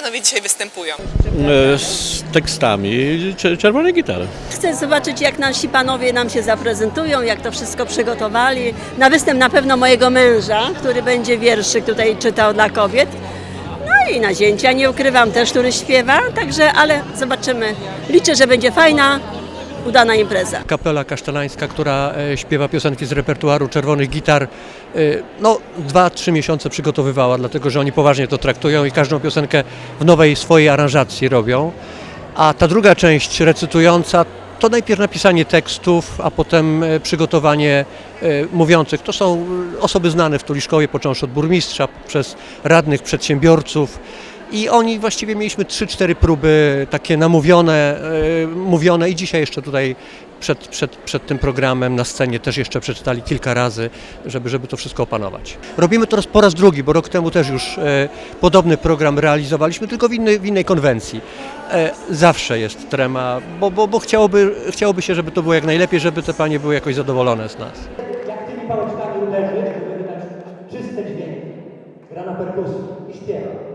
panowie dzisiaj występują? E, z tekstami cze- czerwonej gitary. Chcę zobaczyć, jak nasi panowie nam się zaprezentują, jak to wszystko przygotowali. Na występ na pewno mojego męża, który będzie wierszyk tutaj czytał dla kobiet. No i na zięcia nie ukrywam też, który śpiewa, także, ale zobaczymy. Liczę, że będzie fajna, udana impreza. kapela kasztelańska, która e, śpiewa piosenki z repertuaru Czerwonych Gitar, e, no dwa, trzy miesiące przygotowywała, dlatego że oni poważnie to traktują i każdą piosenkę w nowej swojej aranżacji robią. A ta druga część recytująca to najpierw napisanie tekstów, a potem e, przygotowanie mówiących. To są osoby znane w Tuliszkowie, począwszy od burmistrza, przez radnych, przedsiębiorców. I oni właściwie mieliśmy 3-4 próby takie namówione, e, mówione i dzisiaj jeszcze tutaj przed, przed, przed tym programem na scenie też jeszcze przeczytali kilka razy, żeby, żeby to wszystko opanować. Robimy to po raz drugi, bo rok temu też już e, podobny program realizowaliśmy, tylko w innej, w innej konwencji. E, zawsze jest trema, bo, bo, bo chciałoby, chciałoby się, żeby to było jak najlepiej, żeby te panie były jakoś zadowolone z nas. jak tymi pałeczkami uderzy, żeby wydać czyste dźwięki. Gra na perkusji i śpiewa.